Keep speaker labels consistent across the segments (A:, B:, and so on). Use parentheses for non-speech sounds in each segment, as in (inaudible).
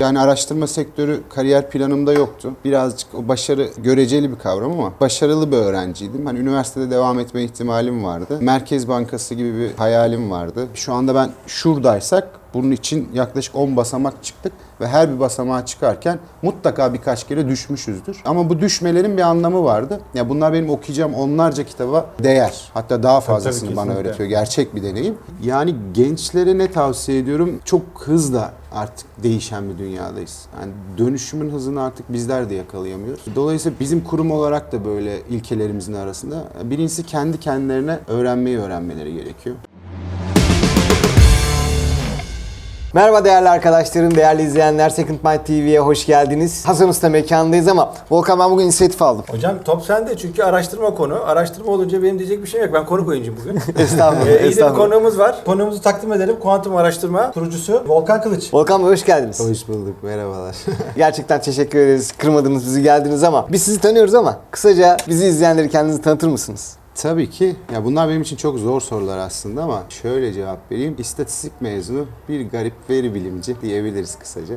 A: Yani araştırma sektörü kariyer planımda yoktu. Birazcık o başarı göreceli bir kavram ama başarılı bir öğrenciydim. Hani üniversitede devam etme ihtimalim vardı. Merkez Bankası gibi bir hayalim vardı. Şu anda ben şuradaysak bunun için yaklaşık 10 basamak çıktık ve her bir basamağa çıkarken mutlaka birkaç kere düşmüşüzdür. Ama bu düşmelerin bir anlamı vardı. Ya bunlar benim okuyacağım onlarca kitaba değer. Hatta daha fazlasını
B: tabii,
A: bana öğretiyor. Gerçek bir deneyim. Yani gençlere ne tavsiye ediyorum? Çok hızla artık değişen bir dünyadayız. Yani dönüşümün hızını artık bizler de yakalayamıyoruz. Dolayısıyla bizim kurum olarak da böyle ilkelerimizin arasında birincisi kendi kendilerine öğrenmeyi öğrenmeleri gerekiyor.
C: Merhaba değerli arkadaşlarım, değerli izleyenler. Second Mind TV'ye hoş geldiniz. Hasan Usta mekanındayız ama Volkan ben bugün inisiyatif aldım.
B: Hocam top sende çünkü araştırma konu. Araştırma olunca benim diyecek bir şey yok. Ben konuk oyuncuyum bugün. (laughs)
C: Estağfurullah,
B: ee, iyi de bir
C: estağfurullah.
B: konuğumuz var. Konuğumuzu takdim edelim. Kuantum araştırma kurucusu Volkan Kılıç.
C: Volkan Bey hoş geldiniz.
A: Hoş bulduk, merhabalar. (laughs)
C: Gerçekten teşekkür ederiz. Kırmadınız bizi geldiniz ama biz sizi tanıyoruz ama kısaca bizi izleyenleri kendinizi tanıtır mısınız?
A: Tabii ki. Ya bunlar benim için çok zor sorular aslında ama şöyle cevap vereyim. İstatistik mezunu bir garip veri bilimci diyebiliriz kısaca.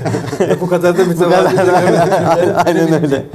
A: (laughs)
B: Bu kadar da mütevazı. (laughs)
C: Aynen öyle.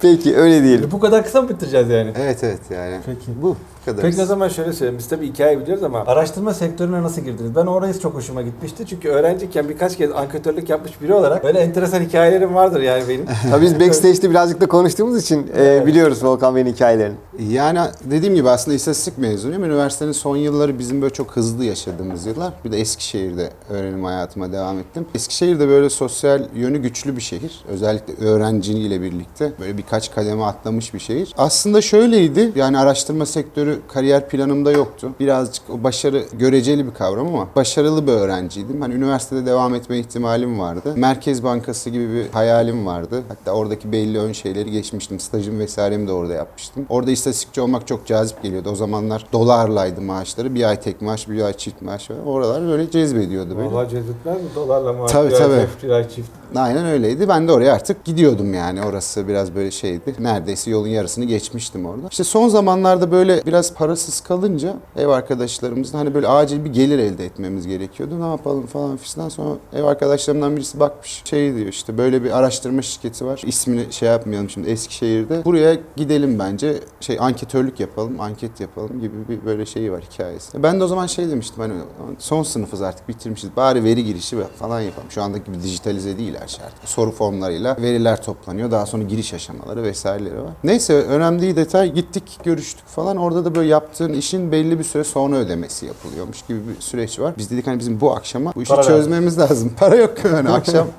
C: Peki öyle diyelim.
B: Bu kadar kısa mı bitireceğiz yani?
A: evet evet yani.
B: Peki.
A: Bu kadar.
B: Peki o zaman şöyle söyleyeyim. Biz tabii hikaye biliyoruz ama araştırma sektörüne nasıl girdiniz? Ben orayı çok hoşuma gitmişti. Çünkü öğrenciyken birkaç kez anketörlük yapmış biri olarak böyle enteresan hikayelerim vardır yani benim. (laughs)
C: Tabii biz backstage'de birazcık da konuştuğumuz için e, biliyoruz Volkan Bey'in hikayelerini.
A: Yani dediğim gibi aslında istatistik mezunuyum. Üniversitenin son yılları bizim böyle çok hızlı yaşadığımız yıllar. Bir de Eskişehir'de öğrenim hayatıma devam ettim. Eskişehir de böyle sosyal yönü güçlü bir şehir. Özellikle öğrenciliğiyle birlikte böyle birkaç kademe atlamış bir şehir. Aslında şöyleydi. Yani araştırma sektörü kariyer planımda yoktu. Birazcık o başarı göreceli bir kavram ama başarılı bir öğrenciydim. Hani üniversitede devam etme ihtimalim vardı. Merkez Bankası gibi bir hayalim vardı. Hatta oradaki belli ön şeyleri geçmiştim. Stajım vesairemi de orada yapmıştım. Orada istatistikçi olmak çok cazip geliyordu. O zamanlar dolarlaydı maaşları. Bir ay tek maaş, bir ay çift maaş. Oralar böyle cezbediyordu beni.
B: Vallahi cezbetmez mi? Dolarla maaş.
A: Tabii,
B: bir ay
A: tabii.
B: çift, bir ay çift.
A: Aynen öyleydi. Ben de oraya artık gidiyordum yani. Orası biraz böyle şeydi. Neredeyse yolun yarısını geçmiştim orada. İşte son zamanlarda böyle biraz parasız kalınca ev arkadaşlarımızın hani böyle acil bir gelir elde etmemiz gerekiyordu. Ne yapalım falan fistan. Sonra ev arkadaşlarımdan birisi bakmış şey diyor işte böyle bir araştırma şirketi var. İsmini şey yapmayalım şimdi Eskişehir'de. Buraya gidelim bence. Şey anketörlük yapalım, anket yapalım gibi bir böyle şeyi var hikayesi. Ben de o zaman şey demiştim hani son sınıfız artık bitirmişiz. Bari veri girişi falan yapalım. Şu andaki gibi dijitalize değil her şey artık. Soru formlarıyla veriler toplanıyor. Daha sonra giriş aşamaları vesaireleri var. Neyse önemli detay. Gittik görüştük falan. Orada da böyle yaptığın işin belli bir süre sonra ödemesi yapılıyormuş gibi bir süreç var. Biz dedik hani bizim bu akşama bu işi
B: Para lazım.
A: çözmemiz lazım. (laughs) Para yok yani akşam. (laughs)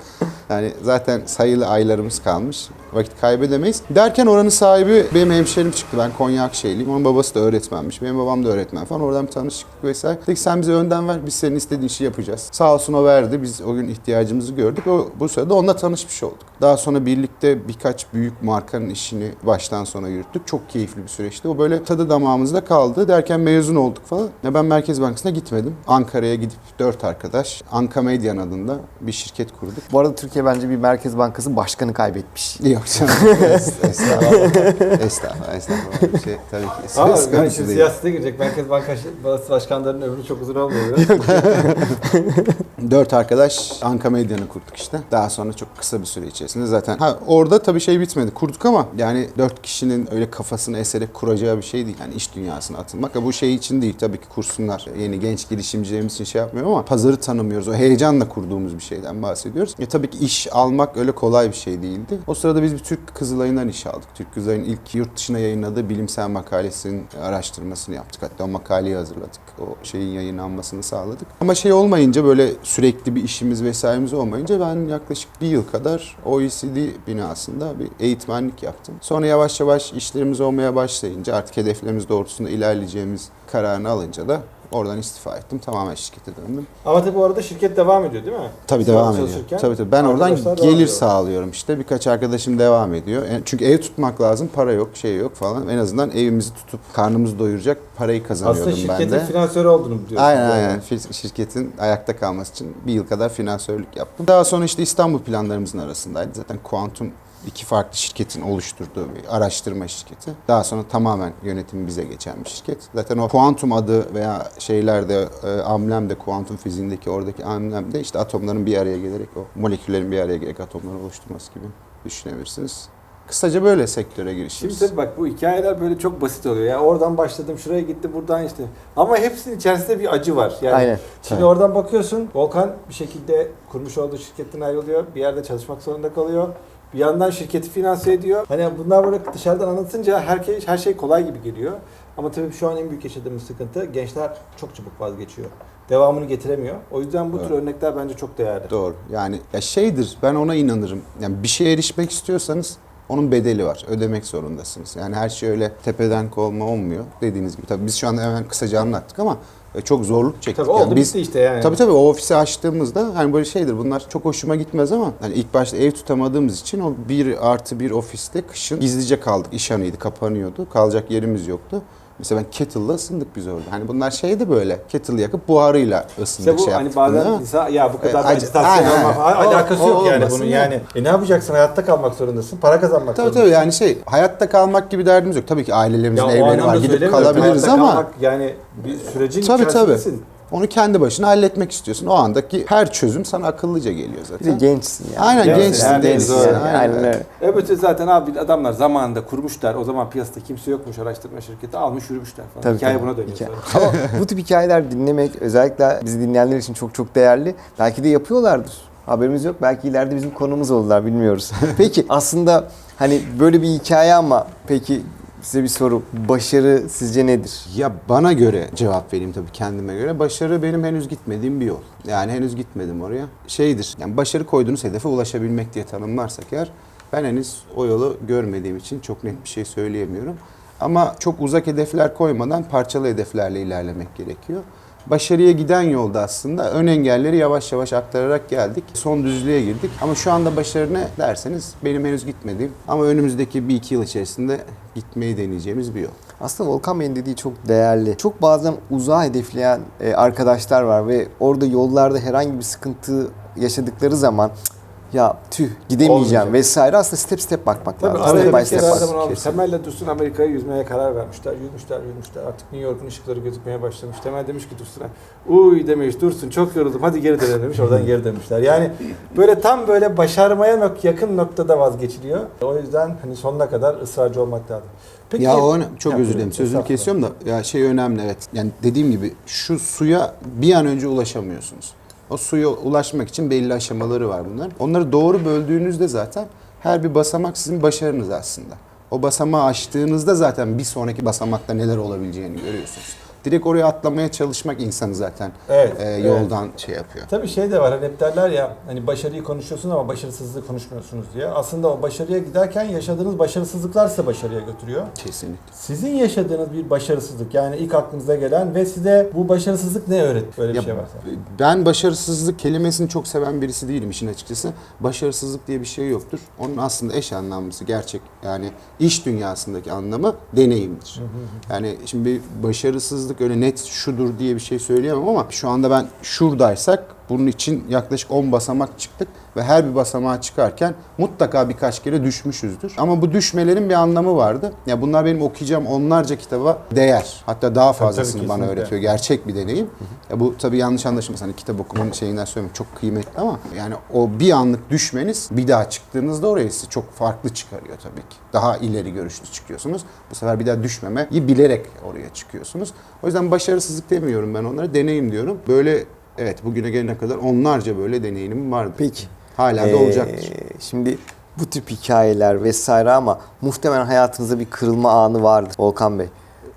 A: Yani zaten sayılı aylarımız kalmış. Vakit kaybedemeyiz. Derken oranın sahibi benim hemşerim çıktı. Ben Konya Akşehirliyim. Onun babası da öğretmenmiş. Benim babam da öğretmen falan. Oradan bir tanıştık vesaire. Dedik sen bize önden ver. Biz senin istediğin işi yapacağız. Sağ olsun o verdi. Biz o gün ihtiyacımızı gördük. O, bu sırada onunla tanışmış olduk. Daha sonra birlikte birkaç büyük markanın işini baştan sona yürüttük. Çok keyifli bir süreçti. O böyle tadı damağımızda kaldı. Derken mezun olduk falan. Ya ben Merkez Bankası'na gitmedim. Ankara'ya gidip dört arkadaş Anka Medyan adında bir şirket kurduk.
C: Bu arada Türkiye bence bir Merkez Bankası başkanı kaybetmiş.
A: Yok canım. Es- (laughs) estağfurullah. Estağfurullah. Estağfurullah. Bir şey tabii ki.
B: Ama şimdi
A: değil.
B: siyasete girecek. Merkez Bankası başkanlarının ömrü çok uzun olmuyor. (laughs)
A: Dört arkadaş Anka Medyan'ı kurduk işte. Daha sonra çok kısa bir süre içerisinde zaten. Ha orada tabii şey bitmedi. Kurduk ama yani dört kişinin öyle kafasını eserek kuracağı bir şey değil. Yani iş dünyasına atılmak. Ha, bu şey için değil tabii ki kursunlar. Yeni genç girişimcilerimiz için şey yapmıyorum ama pazarı tanımıyoruz. O heyecanla kurduğumuz bir şeyden bahsediyoruz. Ya tabii ki iş almak öyle kolay bir şey değildi. O sırada biz bir Türk Kızılay'ından iş aldık. Türk Kızılay'ın ilk yurt dışına yayınladığı bilimsel makalesinin araştırmasını yaptık. Hatta o makaleyi hazırladık. O şeyin yayınlanmasını sağladık. Ama şey olmayınca böyle sürekli bir işimiz vesairemiz olmayınca ben yaklaşık bir yıl kadar OECD binasında bir eğitmenlik yaptım. Sonra yavaş yavaş işlerimiz olmaya başlayınca artık hedeflerimiz doğrultusunda ilerleyeceğimiz kararını alınca da oradan istifa ettim. Tamamen şirkete döndüm.
B: Ama tabii bu arada şirket devam ediyor değil mi?
A: Tabii
B: Siz
A: devam ediyor. Tabii tabii. Ben oradan gelir sağlıyorum işte. Birkaç arkadaşım devam ediyor. E, Çünkü ev tutmak lazım. Para yok, şey yok falan. En azından evimizi tutup karnımızı doyuracak parayı kazanıyordum
B: Aslında
A: ben
B: şirketin
A: de.
B: finansörü olduğunu biliyorsun.
A: Aynen aynen. Şirketin ayakta kalması için bir yıl kadar finansörlük yaptım. Daha sonra işte İstanbul planlarımızın arasındaydı. Zaten kuantum iki farklı şirketin oluşturduğu bir araştırma şirketi. Daha sonra tamamen yönetimi bize geçen bir şirket. Zaten o kuantum adı veya şeylerde e, amblem de kuantum fiziğindeki oradaki amblem de işte atomların bir araya gelerek o moleküllerin bir araya gelerek atomları oluşturması gibi düşünebilirsiniz. Kısaca böyle sektöre
B: Şimdi
A: girişimiz.
B: tabii bak bu hikayeler böyle çok basit oluyor. Ya oradan başladım, şuraya gitti, buradan işte. Ama hepsinin içerisinde bir acı var. Yani
C: Aynen.
B: Şimdi
A: Tabii.
B: oradan bakıyorsun, Volkan bir şekilde kurmuş olduğu şirketten ayrılıyor. Bir yerde çalışmak zorunda kalıyor. Bir yandan şirketi finanse ediyor. Hani bunlar böyle dışarıdan anlatınca herkes her şey kolay gibi geliyor. Ama tabii şu an en büyük yaşadığımız sıkıntı gençler çok çabuk vazgeçiyor. Devamını getiremiyor. O yüzden bu tür
A: Evet.
B: örnekler bence çok değerli.
A: Doğru. Yani ya şeydir ben ona inanırım. Yani bir şeye erişmek istiyorsanız onun bedeli var. Ödemek zorundasınız. Yani her şey öyle tepeden kovma olmuyor. Dediğiniz gibi. Tabii biz şu anda hemen kısaca anlattık ama çok zorluk çektik.
B: Tabii oldu
A: Yani biz
B: bitti işte yani.
A: Tabii tabii o ofisi açtığımızda hani böyle şeydir bunlar çok hoşuma gitmez ama hani ilk başta ev tutamadığımız için o bir artı bir ofiste kışın gizlice kaldık. İş anıydı kapanıyordu. Kalacak yerimiz yoktu. Mesela ben kettle'la ısındık biz orada. Hani bunlar şeydi böyle kettle yakıp buharıyla ısındık
B: İşte bu
A: şey
B: hani bazen insan ya bu kadar
A: E,
B: acitasyon falan alakası
A: O-
B: yok
A: o
B: yani bunun
A: ya.
B: yani. E ne yapacaksın? Hayatta kalmak zorundasın. Para kazanmak
A: Tabii
B: zorundasın.
A: tabii yani şey hayatta kalmak gibi derdimiz yok. Tabii ki ailelerimizin
B: Ya
A: evleri var gidip kalabiliriz
B: Hayatta
A: ama
B: kalmak yani bir sürecin
A: tabii tabii. Onu kendi başına halletmek istiyorsun. O andaki her çözüm sana akıllıca geliyor
C: Bir
A: zaten.
C: de gençsin yani.
A: Aynen
B: Yani
A: gençsin.
B: yani
A: gençsin.
B: doğru.
A: Aynen.
C: Aynen öyle.
B: Öbürü zaten abi adamlar zamanında kurmuşlar. O zaman piyasada kimse yokmuş araştırma şirketi. Almış yürümüşler falan.
C: Tabii,
B: Hikaye
C: tabii.
B: buna dönüyor
C: Hikaye. Ama bu tip hikayeler dinlemek özellikle bizi dinleyenler için çok çok değerli. Belki de yapıyorlardır. Haberimiz yok. Belki ileride bizim konumuz oldular bilmiyoruz. peki aslında hani böyle bir hikaye ama peki size bir soru. Başarı sizce nedir?
A: Ya bana göre cevap vereyim tabii kendime göre. Başarı benim henüz gitmediğim bir yol. Yani henüz gitmedim oraya. Şeydir. Yani başarı koyduğunuz hedefe ulaşabilmek diye tanımlarsak eğer ben henüz o yolu görmediğim için çok net bir şey söyleyemiyorum. Ama çok uzak hedefler koymadan parçalı hedeflerle ilerlemek gerekiyor. Başarıya giden yolda aslında ön engelleri yavaş yavaş aktararak geldik. Son düzlüğe girdik. Ama şu anda başarı ne derseniz benim henüz gitmediğim ama önümüzdeki bir iki yıl içerisinde gitmeyi deneyeceğimiz bir yol.
C: Aslında Volkan Bey'in dediği çok değerli. Çok bazen uzağa hedefleyen e, arkadaşlar var ve orada yollarda herhangi bir sıkıntı yaşadıkları zaman "Cık, ya tüh gidemeyeceğim
B: Olmayacak.
C: vesaire aslında step step bakmak
B: Tabii
C: lazım. Step by step
B: her
C: bak.
B: zaman olmuş.
A: Kesin.
B: Temel'le Dursun Amerika'ya yüzmeye karar vermişler. Yüzmüşler, yüzmüşler. Artık New York'un ışıkları gözükmeye başlamış. Temel demiş ki Dursun'a, uy demiş Dursun çok yoruldum hadi geri dönelim demiş. Oradan geri dönmüşler. Yani böyle tam böyle başarmaya nok- yakın noktada vazgeçiliyor. O yüzden hani sonuna kadar ısrarcı olmak lazım. Peki,
A: ya o çok özür dilerim sözünü kesiyorum da ya şey önemli evet. Yani dediğim gibi şu suya bir an önce ulaşamıyorsunuz. O suya ulaşmak için belli aşamaları var bunların. Onları doğru böldüğünüzde zaten her bir basamak sizin başarınız aslında. O basamağı aştığınızda zaten bir sonraki basamakta neler olabileceğini görüyorsunuz. Direkt oraya atlamaya çalışmak insanı zaten
B: Evet,
A: e,
B: evet.
A: yoldan şey yapıyor.
B: Tabii şey de var hani hep derler ya hani başarıyı konuşuyorsun ama başarısızlığı konuşmuyorsunuz diye. Aslında o başarıya giderken yaşadığınız başarısızlıklar size başarıya götürüyor.
A: Kesinlikle.
B: Sizin yaşadığınız bir başarısızlık yani ilk aklınıza gelen ve size bu başarısızlık ne öğretti? Böyle bir
A: Ya,
B: şey varsa.
A: Ben başarısızlık kelimesini çok seven birisi değilim işin açıkçası. Başarısızlık diye bir şey yoktur. Onun aslında eş anlamlısı gerçek yani iş dünyasındaki anlamı deneyimdir. Yani şimdi bir başarısızlık öyle net şudur diye bir şey söyleyemem ama şu anda ben şuradaysak bunun için yaklaşık 10 basamak çıktık ve her bir basamağa çıkarken mutlaka birkaç kere düşmüşüzdür. Ama bu düşmelerin bir anlamı vardı. Ya bunlar benim okuyacağım onlarca kitaba değer. Hatta daha fazlasını
B: tabii,
A: bana öğretiyor. Gerçek bir deneyim. Ya bu tabii yanlış anlaşılmasın. Hani kitap okumanın şeyinden söylemiyorum. Çok kıymetli ama yani o bir anlık düşmeniz bir daha çıktığınızda oraya sizi çok farklı çıkarıyor tabii ki. Daha ileri görüşlü çıkıyorsunuz. Bu sefer bir daha düşmemeyi bilerek oraya çıkıyorsunuz. O yüzden başarısızlık demiyorum ben onlara. Deneyim diyorum. Böyle evet bugüne gelene kadar onlarca böyle deneyimim vardı.
C: Peki.
A: Hala da
C: Ee,
A: olacaktır.
C: Şimdi bu tip hikayeler vesaire ama muhtemelen hayatınızda bir kırılma anı vardır Volkan Bey.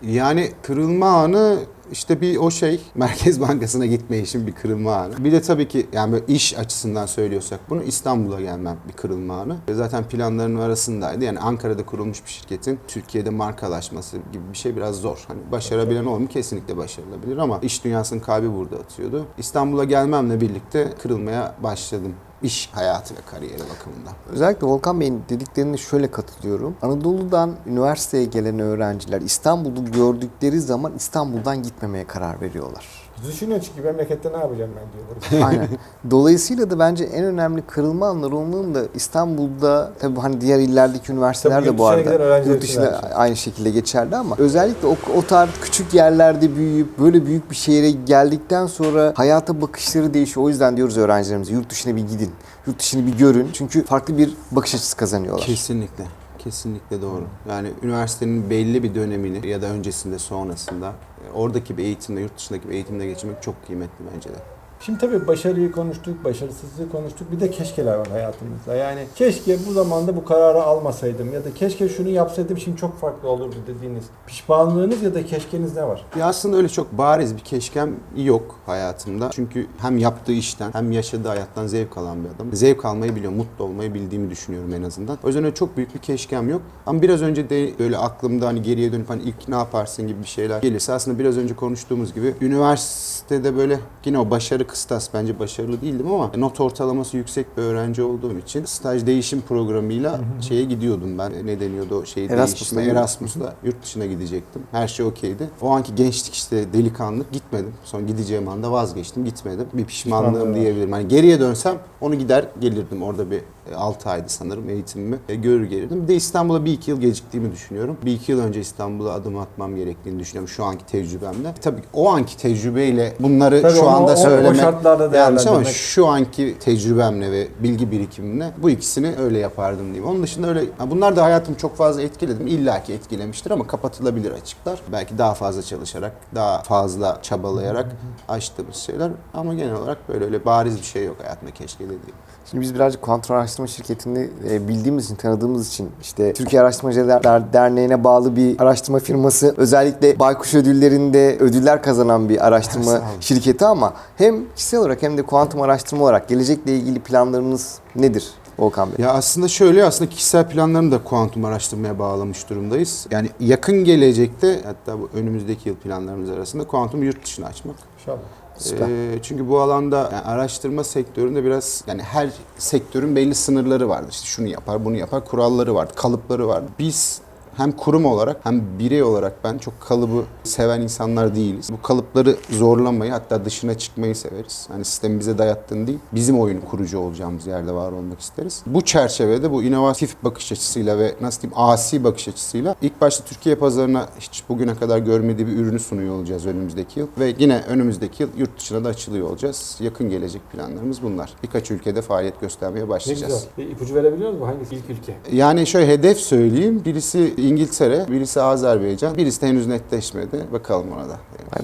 A: Yani kırılma anı işte bir o şey (laughs) Merkez Bankası'na gitme işin bir kırılma anı. Bir de tabii ki yani böyle iş açısından söylüyorsak bunu İstanbul'a gelmem bir kırılma anı. Ve Zaten planların arasındaydı. Yani Ankara'da kurulmuş bir şirketin Türkiye'de markalaşması gibi bir şey biraz zor. Hani başarabilen olur mu? Kesinlikle başarılabilir ama iş dünyasının kalbi burada atıyordu. İstanbul'a gelmemle birlikte kırılmaya başladım. İş hayatı ve kariyeri bakımından.
C: Özellikle Volkan Bey'in dediklerine şöyle katılıyorum. Anadolu'dan üniversiteye gelen öğrenciler İstanbul'u gördükleri zaman İstanbul'dan gitmemeye karar veriyorlar.
B: Düşünüyor çünkü memlekette ne yapacağım ben diyorlar. (laughs)
C: Aynen. Dolayısıyla da bence en önemli kırılma anları onların da İstanbul'da tabii hani diğer illerdeki üniversiteler
B: Tabii
C: de bu
B: dışına
C: arada yurt
B: için
C: dışında
B: aynı
C: şekilde geçerli ama özellikle o, o tarz küçük yerlerde büyüyüp böyle büyük bir şehre geldikten sonra hayata bakışları değişiyor. O yüzden diyoruz öğrencilerimize yurt dışına bir gidin. Yurt dışını bir görün. Çünkü farklı bir bakış açısı kazanıyorlar.
A: Kesinlikle. Kesinlikle doğru. Yani üniversitenin belli bir dönemini ya da öncesinde sonrasında oradaki bir eğitimle yurt dışındaki bir eğitimle geçirmek çok kıymetli bence de.
B: Şimdi tabii başarıyı konuştuk, başarısızlığı konuştuk. Bir de keşkeler var hayatımızda. Yani keşke bu zamanda bu kararı almasaydım ya da keşke şunu yapsaydım şimdi çok farklı olurdu dediğiniz. Pişmanlığınız ya da keşkeniz ne var?
A: Ya aslında öyle çok bariz bir keşkem yok hayatımda. Çünkü hem yaptığı işten hem yaşadığı hayattan zevk alan bir adam. Zevk almayı biliyorum, mutlu olmayı bildiğimi düşünüyorum en azından. O yüzden öyle çok büyük bir keşkem yok. Ama biraz önce de böyle aklımda hani geriye dönüp hani ilk ne yaparsın gibi bir şeyler gelirse aslında biraz önce konuştuğumuz gibi üniversitede böyle yine o başarı kıstas bence başarılı değildim ama not ortalaması yüksek bir öğrenci olduğum için staj değişim programıyla şeye gidiyordum ben. Ne deniyordu o şeyi
C: Erasmus'la
A: değişime? Erasmus'la yurt dışına gidecektim. Her şey okeydi. O anki gençlik işte delikanlık gitmedim. Sonra gideceğim anda vazgeçtim gitmedim. Bir pişmanlığım
B: Pişmanlığın var.
A: diyebilirim. Hani geriye dönsem onu gider gelirdim. Orada bir 6 aydı sanırım eğitimimi e, görür gelirdim. Bir de İstanbul'a bir iki yıl geciktiğimi düşünüyorum. Bir iki yıl önce İstanbul'a adım atmam gerektiğini düşünüyorum şu anki tecrübemle. Tabii ki o anki tecrübeyle bunları
B: Tabii
A: şu anda
B: o- o
A: söylemek
B: şartlarda
A: yanlış ama şu anki tecrübemle ve bilgi birikimimle bu ikisini öyle yapardım diyeyim. Onun dışında öyle bunlar da hayatımı çok fazla etkiledi mi? İlla ki etkilemiştir ama kapatılabilir açıklar. Belki daha fazla çalışarak, daha fazla çabalayarak açtığımız şeyler ama genel olarak böyle öyle bariz bir şey yok hayatımda keşke dediğim.
C: Şimdi biz birazcık Kuantum Araştırma Şirketi'ni e, bildiğimiz için, tanıdığımız için işte Türkiye Araştırmacılar Derneği'ne bağlı bir araştırma firması. Özellikle Baykuş ödüllerinde ödüller kazanan bir araştırma şirketi ama hem kişisel olarak hem de kuantum araştırma olarak gelecekle ilgili planlarınız nedir Volkan Bey?
A: Ya aslında şöyle aslında kişisel planlarını da kuantum araştırmaya bağlamış durumdayız. Yani yakın gelecekte hatta bu önümüzdeki yıl planlarımız arasında kuantum yurt dışına açmak.
B: İnşallah.
C: Süper.
A: Ee, çünkü bu alanda yani araştırma sektöründe biraz yani her sektörün belli sınırları vardır. İşte şunu yapar, bunu yapar, kuralları vardır, kalıpları vardır. Biz hem kurum olarak hem birey olarak ben çok kalıbı seven insanlar değiliz. Bu kalıpları zorlamayı hatta dışına çıkmayı severiz. Hani sistemin bize dayattığını değil, bizim oyun kurucu olacağımız yerde var olmak isteriz. Bu çerçevede bu inovatif bakış açısıyla ve nasıl diyeyim asi bakış açısıyla ilk başta Türkiye pazarına hiç bugüne kadar görmediği bir ürünü sunuyor olacağız önümüzdeki yıl. Ve yine önümüzdeki yıl yurt dışına da açılıyor olacağız. Yakın gelecek planlarımız bunlar. Birkaç ülkede faaliyet göstermeye
B: Ne
A: başlayacağız.
B: güzel. Bir ipucu verebiliyor musun? Hangisi ilk ülke?
A: Yani şöyle hedef söyleyeyim. Birisi İngiltere, birisi Azerbaycan, birisi de henüz netleşmedi. Bakalım ona da.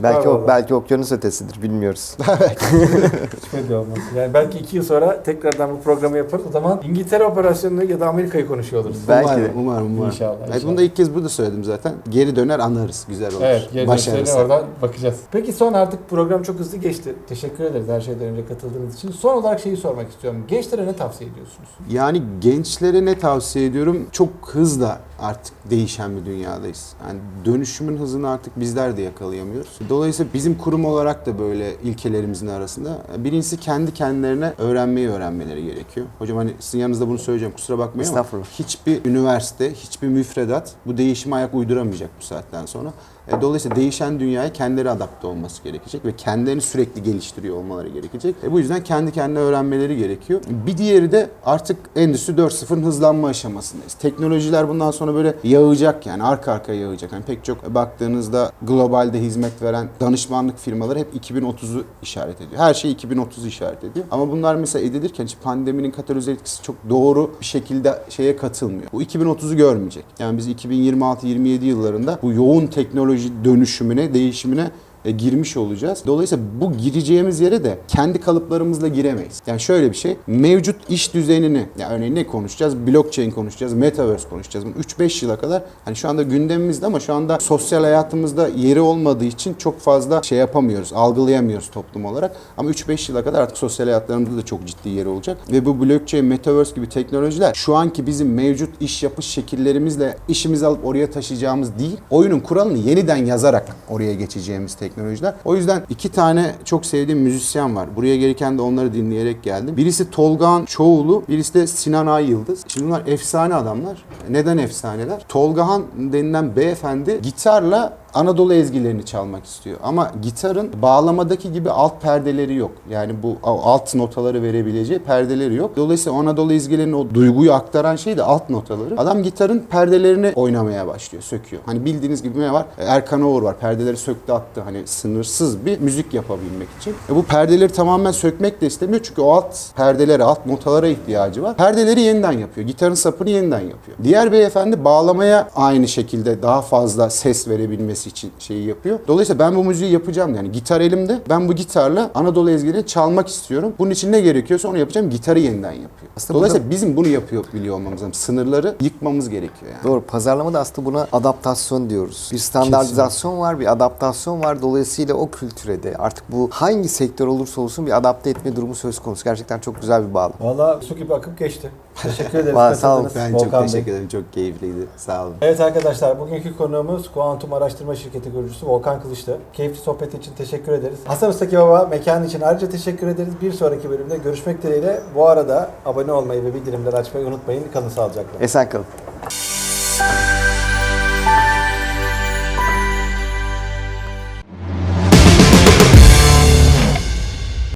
C: belki o, belki okyanus ötesidir bilmiyoruz. (laughs)
B: Olmaz. Yani belki iki yıl sonra tekrardan bu programı yaparız. O zaman İngiltere operasyonunu ya da Amerika'yı konuşuyor oluruz.
C: Belki de.
A: umarım, umarım, umarım.
B: İnşallah,
A: Evet,
B: inşallah.
A: bunu da ilk kez burada söyledim zaten. Geri döner anlarız. Güzel olur.
B: Evet, geri
A: Başarırsa.
B: oradan bakacağız. Peki son artık program çok hızlı geçti. Teşekkür ederiz her şeyden önce katıldığınız için. Son olarak şeyi sormak istiyorum. Gençlere ne tavsiye ediyorsunuz?
A: Yani gençlere ne tavsiye ediyorum? Çok hızla artık değişen bir dünyadayız. Yani dönüşümün hızını artık bizler de yakalayamıyoruz. Dolayısıyla bizim kurum olarak da böyle ilkelerimizin arasında birincisi kendi kendilerine öğrenmeyi öğrenmeleri gerekiyor. Hocam hani sizin yanınızda bunu söyleyeceğim kusura bakmayın ama hiçbir üniversite, hiçbir müfredat bu değişime ayak uyduramayacak bu saatten sonra. E, Dolayısıyla değişen dünyaya kendileri adapte olması gerekecek ve kendilerini sürekli geliştiriyor olmaları gerekecek. E bu yüzden kendi kendine öğrenmeleri gerekiyor. Bir diğeri de artık Endüstri 4.0'ın hızlanma aşamasındayız. Teknolojiler bundan sonra böyle yağacak yani arka arkaya yağacak. Yani pek çok baktığınızda globalde hizmet veren danışmanlık firmaları hep 2030'u işaret ediyor. Her şey 2030'u işaret ediyor. Ama bunlar mesela edilirken hiç pandeminin katalize etkisi çok doğru bir şekilde şeye katılmıyor. Bu 2030'u görmeyecek. Yani biz 2026-27 yıllarında bu yoğun teknoloji dönüşümüne, değişimine e, girmiş olacağız. Dolayısıyla bu gireceğimiz yere de kendi kalıplarımızla giremeyiz. Yani şöyle bir şey, mevcut iş düzenini, yani örneğin ne konuşacağız? Blockchain konuşacağız, metaverse konuşacağız. Bunu 3-5 yıla kadar hani şu anda gündemimizde ama şu anda sosyal hayatımızda yeri olmadığı için çok fazla şey yapamıyoruz, algılayamıyoruz toplum olarak. Ama 3-5 yıla kadar artık sosyal hayatlarımızda da çok ciddi yeri olacak. Ve bu blockchain, metaverse gibi teknolojiler şu anki bizim mevcut iş yapış şekillerimizle işimizi alıp oraya taşıyacağımız değil, oyunun kuralını yeniden yazarak oraya geçeceğimiz teknolojiler. O yüzden iki tane çok sevdiğim müzisyen var. Buraya gelirken de onları dinleyerek geldim. Birisi Tolgahan Çoğulu, birisi de Sinan Ay Yıldız. Şimdi bunlar efsane adamlar. Neden efsaneler? Tolgahan denilen beyefendi gitarla Anadolu ezgilerini çalmak istiyor. Ama gitarın bağlamadaki gibi alt perdeleri yok. Yani bu alt notaları verebileceği perdeleri yok. Dolayısıyla Anadolu ezgilerinin o duyguyu aktaran şey de alt notaları. Adam gitarın perdelerini oynamaya başlıyor, söküyor. Hani bildiğiniz gibi ne var? Erkan Oğur var. Perdeleri söktü attı. Hani sınırsız bir müzik yapabilmek için. E bu perdeleri tamamen sökmek de istemiyor. Çünkü o alt perdelere, alt notalara ihtiyacı var. Perdeleri yeniden yapıyor. Gitarın sapını yeniden yapıyor. Diğer beyefendi bağlamaya aynı şekilde daha fazla ses verebilmesi için şeyi yapıyor. Dolayısıyla ben bu müziği yapacağım yani. Gitar elimde. Ben bu gitarla Anadolu ezgilerini çalmak istiyorum. Bunun için ne gerekiyorsa onu yapacağım. Gitarı yeniden yapıyor.
C: Aslında
A: Dolayısıyla bizim bunu yapıyor biliyor olmamız lazım. Sınırları yıkmamız gerekiyor yani.
C: Doğru. Pazarlamada aslında buna adaptasyon diyoruz. Bir standartizasyon var, bir adaptasyon var. Dolayısıyla o kültüre de artık bu hangi sektör olursa olsun bir adapte etme durumu söz konusu. Gerçekten çok güzel bir bağlam.
B: Valla su gibi akıp geçti. Teşekkür (laughs) ederiz.
C: Vay, sağ olun.
A: Ben çok
B: Volkan Bey.
A: teşekkür ederim. Çok keyifliydi. Sağ olun.
B: Evet arkadaşlar bugünkü konuğumuz Kuantum Araştırma Şirketi kurucusu Volkan Kılıç'tı. Keyifli sohbet için teşekkür ederiz. Hasan Usta Kebaba mekanı için ayrıca teşekkür ederiz. Bir sonraki bölümde görüşmek dileğiyle. Bu arada abone olmayı ve bildirimleri açmayı unutmayın. Kalın sağlıcakla.
C: Esen kalın.